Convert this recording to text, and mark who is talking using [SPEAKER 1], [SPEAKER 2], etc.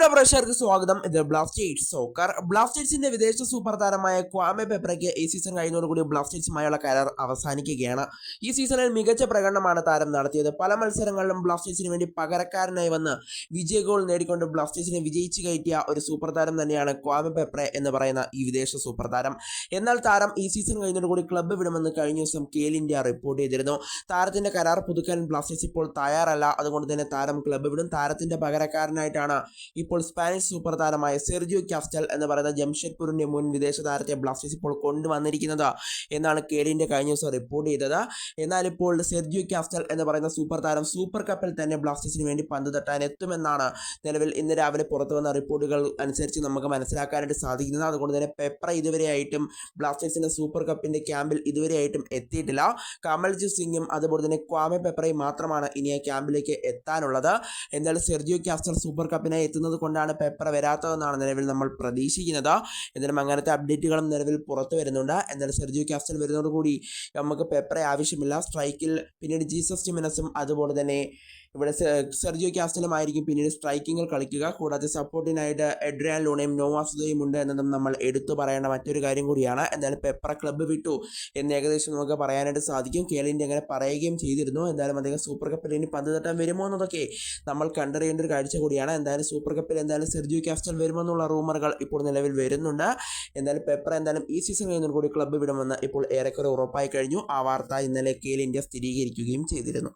[SPEAKER 1] പ്രിയപ്പെട്ട പ്രേക്ഷകർക്ക് സ്വാഗതം. ഇത് ബ്ലാസ്റ്റേഴ്സ് സോക്കർ ബ്ലാസ്റ്റേഴ്സിന്റെ വിദേശ സൂപ്പർ താരമായ ക്വാമെ പെപ്രയ്ക്ക് ഈ സീസൺ കഴിയുന്നതോടുകൂടി ബ്ലാസ്റ്റേഴ്സുമായുള്ള കരാർ അവസാനിക്കുകയാണ്. ഈ സീസണിൽ മികച്ച പ്രകടനമാണ് താരം നടത്തിയത്. പല മത്സരങ്ങളിലും ബ്ലാസ്റ്റേഴ്സിന് വേണ്ടി പകരക്കാരനായി വന്ന് വിജയ ഗോൾ നേടിക്കൊണ്ട് ബ്ലാസ്റ്റേഴ്സിനെ വിജയിച്ചു കയറ്റിയ ഒരു സൂപ്പർ താരം തന്നെയാണ് ക്വാമെ പെപ്രെ എന്ന് പറയുന്ന ഈ വിദേശ സൂപ്പർ താരം. എന്നാൽ താരം ഈ സീസൺ കഴിയുന്നതോടുകൂടി ക്ലബ്ബ് വിടുമെന്ന് കഴിഞ്ഞ ദിവസം കേൽ ഇന്ത്യ റിപ്പോർട്ട് ചെയ്തിരുന്നു. താരത്തിന്റെ കരാർ പുതുക്കാൻ ബ്ലാസ്റ്റേഴ്സ് ഇപ്പോൾ തയ്യാറല്ല. അതുകൊണ്ട് തന്നെ താരം ക്ലബ്ബ് വിടും. താരത്തിന്റെ പകരക്കാരനായിട്ടാണ് സ്പാനിഷ് സൂപ്പർ താരമായ സെർജിയോ കാസ്റ്റൽ എന്ന് പറയുന്ന ജംഷഡ്പൂരിന്റെ മുൻ വിദേശ താരത്തെ ബ്ലാസ്റ്റേഴ്സ് ഇപ്പോൾ കൊണ്ടുവന്നിരിക്കുന്നത് എന്നാണ് കേലിന്റെ കഴിഞ്ഞ ദിവസം റിപ്പോർട്ട് ചെയ്തത്. എന്നാൽ ഇപ്പോൾ സെർജിയോ കാസ്റ്റൽ എന്ന് പറയുന്ന സൂപ്പർ താരം സൂപ്പർ കപ്പിൽ തന്നെ ബ്ലാസ്റ്റേഴ്സിന് വേണ്ടി പന്ത് തട്ടാൻ എത്തുമെന്നാണ് നിലവിൽ ഇന്ന് രാവിലെ പുറത്തു വന്ന റിപ്പോർട്ടുകൾ അനുസരിച്ച് നമുക്ക് മനസ്സിലാക്കാനായിട്ട് സാധിക്കുന്നത്. അതുകൊണ്ട് തന്നെ പെപ്ര ഇതുവരെയായിട്ടും ബ്ലാസ്റ്റേഴ്സിന്റെ സൂപ്പർ കപ്പിന്റെ ക്യാമ്പിൽ ഇതുവരെയായിട്ടും എത്തിയിട്ടില്ല. കമൽജിത് സിംഗും അതുപോലെ തന്നെ ക്വാമെ പെപ്രയും മാത്രമാണ് ഇനി ആ ക്യാമ്പിലേക്ക് എത്താനുള്ളത്. എന്നാൽ സെർജിയോ കാസ്റ്റൽ സൂപ്പർ കപ്പിനായി എത്തുന്നത് കൊണ്ടാണ് പേപ്പർ വരാത്തതെന്നാണ് നിലവിൽ നമ്മൾ പ്രതീക്ഷിക്കുന്നത്. എന്നാലും അങ്ങനത്തെ അപ്ഡേറ്റുകളും നിലവിൽ പുറത്തു വരുന്നുണ്ട്. എന്നാൽ സെർജിയോ ക്യാപ്സൽ വരുന്നതോടുകൂടി നമുക്ക് പേപ്പറെ ആവശ്യമില്ല. സ്ട്രൈക്കിൽ പിന്നീട് ജീസസ് ടിമിനസും അതുപോലെ തന്നെ ഇവിടെ സെർജിയോ കാസ്റ്റലും ആയിരിക്കും പിന്നീട് സ്ട്രൈക്കിങ്ങിൽ കളിക്കുക. കൂടാതെ സപ്പോർട്ടിനായിട്ട് എഡ്രിയാൻ ലൂണയും നോവാസുദയും ഉണ്ട് എന്നതും നമ്മൾ എടുത്തു പറയേണ്ട മറ്റൊരു കാര്യം കൂടിയാണ്. എന്തായാലും പെപ്പറ ക്ലബ്ബ് വിട്ടു എന്ന് ഏകദേശം നമുക്ക് പറയാനായിട്ട് സാധിക്കും. കേളിന്റെ അങ്ങനെ പറയുകയും ചെയ്തിരുന്നു. എന്തായാലും അദ്ദേഹം സൂപ്പർ കപ്പിൽ ഇനി പന്ത് തട്ടാൻ വരുമോ എന്നതൊക്കെ നമ്മൾ കണ്ടറിയേണ്ട ഒരു കാഴ്ച കൂടിയാണ്. എന്തായാലും സൂപ്പർ കപ്പിൽ എന്തായാലും സെർജിയോ കാസ്റ്റൽ വരുമെന്നുള്ള റൂമറുകൾ ഇപ്പോൾ നിലവിൽ വരുന്നുണ്ട്. എന്തായാലും പെപ്പർ എന്തായാലും ഈ സീസൺ കഴിഞ്ഞുകൂടി ക്ലബ്ബ് വിടുമെന്ന് ഇപ്പോൾ ഏറെക്കുറെ ഉറപ്പായി കഴിഞ്ഞു. ആ വാർത്ത ഇന്നലെ ഇന്ത്യ സ്ഥിരീകരിക്കുകയും ചെയ്തിരുന്നു.